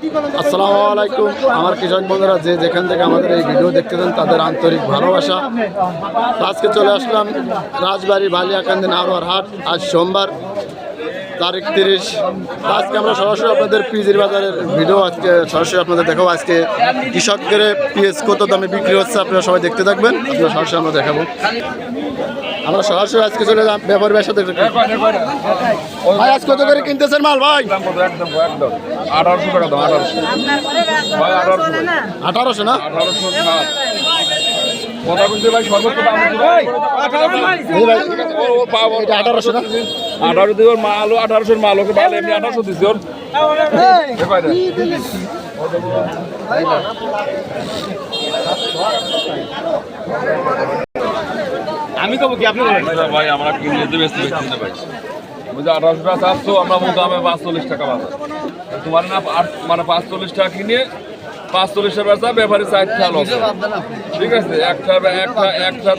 আসসালামু আলাইকুম। আমার কৃষক বন্ধুরা যে যেখান থেকে আমাদের এই ভিডিও দেখতেছেন তাদের আন্তরিক ভালোবাসা। আজকে চলে আসলাম রাজবাড়ি বালিয়াকান্দি নারোয়ার হাট আজ সোমবার তারিখ তিরিশ। আজকে আমরা সরাসরি আপনাদের পিজির বাজারের ভিডিও আজকে সরাসরি আপনাদের দেখাবো। আজকে কৃষকদের পিএস কত দামে বিক্রি হচ্ছে আপনারা সবাই দেখতে থাকবেন। আপনারা সরাসরি আমরা দেখাবো। আমরা সরাসরি আজকে চলে যাম ব্যাপারীর সাথে ভাই আজ কত করে কিনতেছেন মাল ভাই? একদম একদম একদম আঠারোশো টাকা দাম আঠারোশো। না? আঠারোশো সাত কথা বলতে ভাই সর্বোচ্চ দাম আঠারোশো। না? আঠারো দিয়ে ওর মাল আঠারোশোর মাল ওকে ভালো এমনি আঠারোশো দিচ্ছি ওর। কি? আপনি বলেন। ভাই আমরা কিনে বেশি বেশি না ভাই। বুঝলি আঠারোশো টাকা চারশো আমরা মতো পাঁচচল্লিশ টাকা পাবো তোমার না আট- মানে পাঁচচল্লিশ টাকা কিনে পাঁচচল্লিশ টাকা বেচা ব্যাপারে চারটা ঠিক আছে? একটা একটা একটা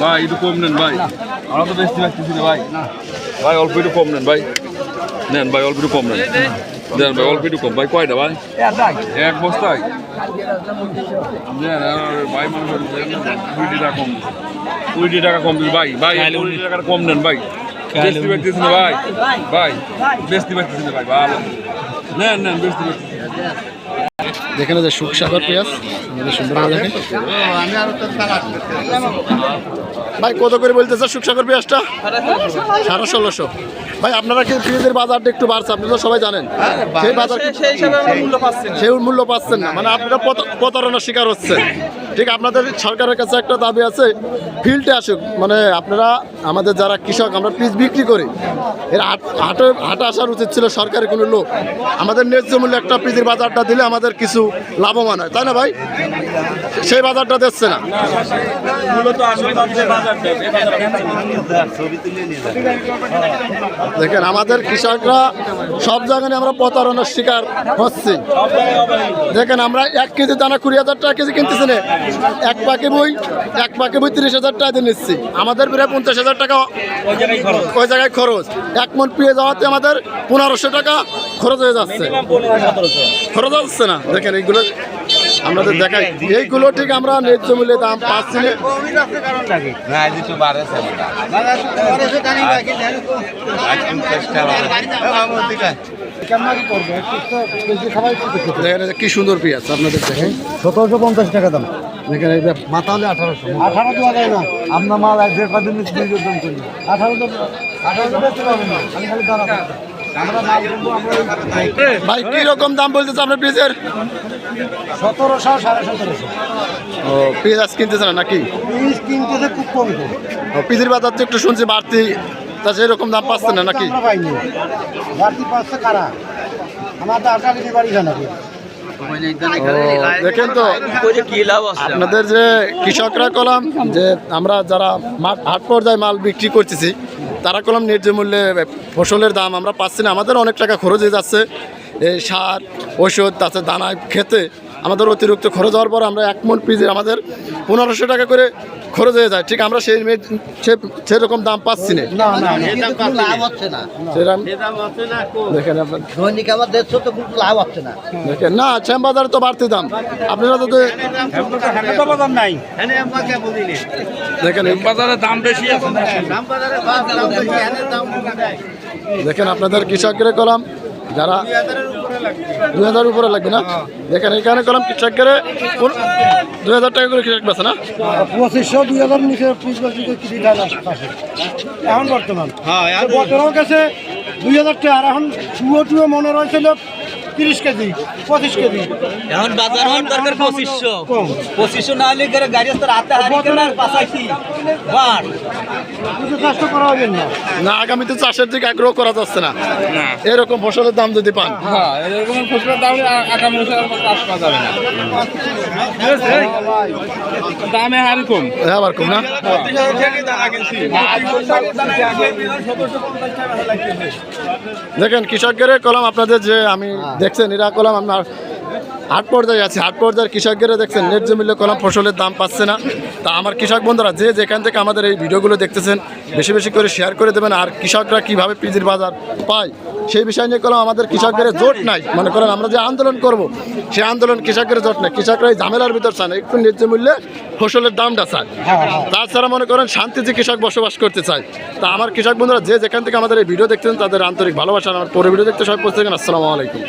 ভাই। একটু কম নেন ভাই। আমরা তো বেশি না ভাই। ভাই অল্প একটু কম নেন ভাই। নেন ভাই অল্প একটু কম নেন। দেন ভাই অল্প একটু কম ভাই কয়টা ভাই এক বস্তায় দেন ভাই মানুষ কুড়ি টাকা কম। কুড়ি টাকা কম ভাই ভাই কুড়ি টাকা কম নেন ভাই বেশি না ভাই ভাই বেশি না ভাই ভালো নেন নেন বেশি পাচ্ছি যেখানে যে সুখসাগর পেঁয়াজ আমাদের সুন্দর দেখেন। ভাই কত করে বলতেছে সুখসাগর পেঁয়াজটা? সাড়ে ষোলোশো। ভাই আপনারা কি পেঁয়াজের বাজারটা একটু বাড়ছে আপনি তো সবাই জানেন। সেই বাজার সেই মূল্য পাচ্ছেন না। মানে আপনারা প্রতারণার শিকার হচ্ছেন। ঠিক, আপনাদের সরকারের কাছে একটা দাবি আছে, ফিল্ডে আসুক। মানে আপনারা, আমাদের যারা কৃষক, আমরা পিস বিক্রি করি। এর হাট- হাটে আসার উচিত ছিল সরকারি কোনো লোক। আমাদের ন্যায্য মূল্যে একটা পিসের বাজারটা দিলে আমাদের কিছু লাভবান হয়। তাই না ভাই? সেই বাজারটা দিচ্ছে না। দেখেন, আমাদের কৃষকরা সব জায়গায় আমরা প্রতারণার শিকার হচ্ছি। দেখেন, আমরা এক কেজি দানা কুড়ি হাজার টাকা কেজি কিনতেছি না। এক পাকে বই এক পাকে বই তিরিশ হাজার টাকা দিয়ে নিচ্ছি। আমাদের প্রায় পঞ্চাশ হাজার টাকা ওই জায়গায় খরচ? এক মন পেয়ে যাওয়াতে আমাদের পনেরোশো টাকা খরচ হয়ে যাচ্ছে। খরচ হচ্ছে না। দেখেন এইগুলো আমাদের দেখাই। এইগুলো ঠিক আমরা ন্যায্য মূল্যে দাম পাচ্ছি কি সুন্দর পেঁয়াজ আপনাদের দেখেন সতেরোশো পঞ্চাশ টাকা দাম। দেখেন মাথা হলে আঠারোশো। আঠারো দেওয়া যায় না। আপনার মাল এক দেড় পাঁচ দিন দুই দাম করি আঠারো তো আঠারো তো বেচতে পারবেন না। আমি খালি দাঁড়া আমরা মাল কিনবো আমরা ভাই কি দাম বলতেছে আপনার পেঁয়াজের? সতেরোশো সাড়ে সতেরোশো। ও পেঁয়াজ কিনতেছে না নাকি? পিস কিনতেছে খুব কম কম ও পিসির বাজার তো একটু শুনছি বাড়তি তা সেরকম দাম পাচ্ছেন না নাকি? বাড়তি পাঁচশো কারা? আমার তো বাড়ি দেখেন তো, আপনাদের যে কৃষকরা কলাম, যে আমরা যারা হাট পর্যায়ে মাল বিক্রি করতেছি, তারা কলাম ন্যায্য মূল্যে ফসলের দাম আমরা পাচ্ছি না। আমাদের অনেক টাকা খরচ হয়ে যাচ্ছে। এই সার ওষুধ তাছাড়া দানা খেতে আমাদের অতিরিক্ত খরচ হওয়ার পর আমরা এক মন পিজে আমাদের পনেরোশো টাকা করে খরচ হয়ে যায় ঠিক আমরা সেই সেরকম দাম পাচ্ছি না না না কিন্তু কোনো লাভ হচ্ছে না সেরকম দেখেন আপনার দৈনিক আমার দেড়শো তো কোনো লাভ হচ্ছে না দেখেন না শ্যাম বাজারে তো বাড়তি দাম আপনারা তো এত বাজার নাই দেখেন এই- বাজারে দাম বেশি আছে দেখেন আপনাদের কৃষকের কলাম যারা দুই হাজার উপরে লাগবে না? দেখেন এখানে কলাম কৃষকের দুই হাজার টাকা করে কৃষক বেছে না? পঁচিশশো দুই হাজার নিচে এখন বর্তমান। আর বর্তমান কাছে দুই হাজার টাকা। আর এখন টুয়ো টুয়ো মনে রয়েছিল তিরিশ কেজি পঁচিশ কেজি। এখন বাজার হওয়ার দরকার পঁচিশশো। কম। পঁচিশশো না হলে করে গাড়ি রাতে বার করা হবে না। না আগামীতে চাষের দিকে আগ্রহ করা যাচ্ছে না। এরকম ফসলের দাম যদি পান। হ্যাঁ এরকম ফসলের দাম আগামী বছর চাষ করা যাবে না। দামে হারি কম। হ্যাঁ আবার কম না? দেখেন কৃষকের কলম আপনাদের যে আমি দেখছেন, এরা কলম আপনার হাট পর্যায়ে আছে। হাট পর্যায়ের কৃষকরা দেখছেন, ন্যায্য মূল্য কোনো ফসলের দাম পাচ্ছে না। তা আমার কৃষক বন্ধুরা, যে যেখান থেকে আমাদের এই ভিডিওগুলো দেখতেছেন, বেশি বেশি করে শেয়ার করে দেবেন আর কৃষকরা কীভাবে পিজির বাজার পায়, সেই বিষয় নিয়ে কোনো আমাদের কৃষকদের জোট নাই। মনে করেন, আমরা যে আন্দোলন করব, সেই আন্দোলন কৃষকের জোট নাই। কৃষকরা এই ঝামেলার ভিতর চান, একটু ন্যায্য মূল্যে ফসলের দামটা চায় তাছাড়া মনে করেন শান্তিতে কৃষক বসবাস করতে চায়। তা আমার কৃষক বন্ধুরা, যে যেখান থেকে আমাদের এই ভিডিও দেখতেছেন, তাদের আন্তরিক ভালোবাসা। আমার পরে ভিডিও দেখতে সবাই পৌঁছে আসসালামু আলাইকুম।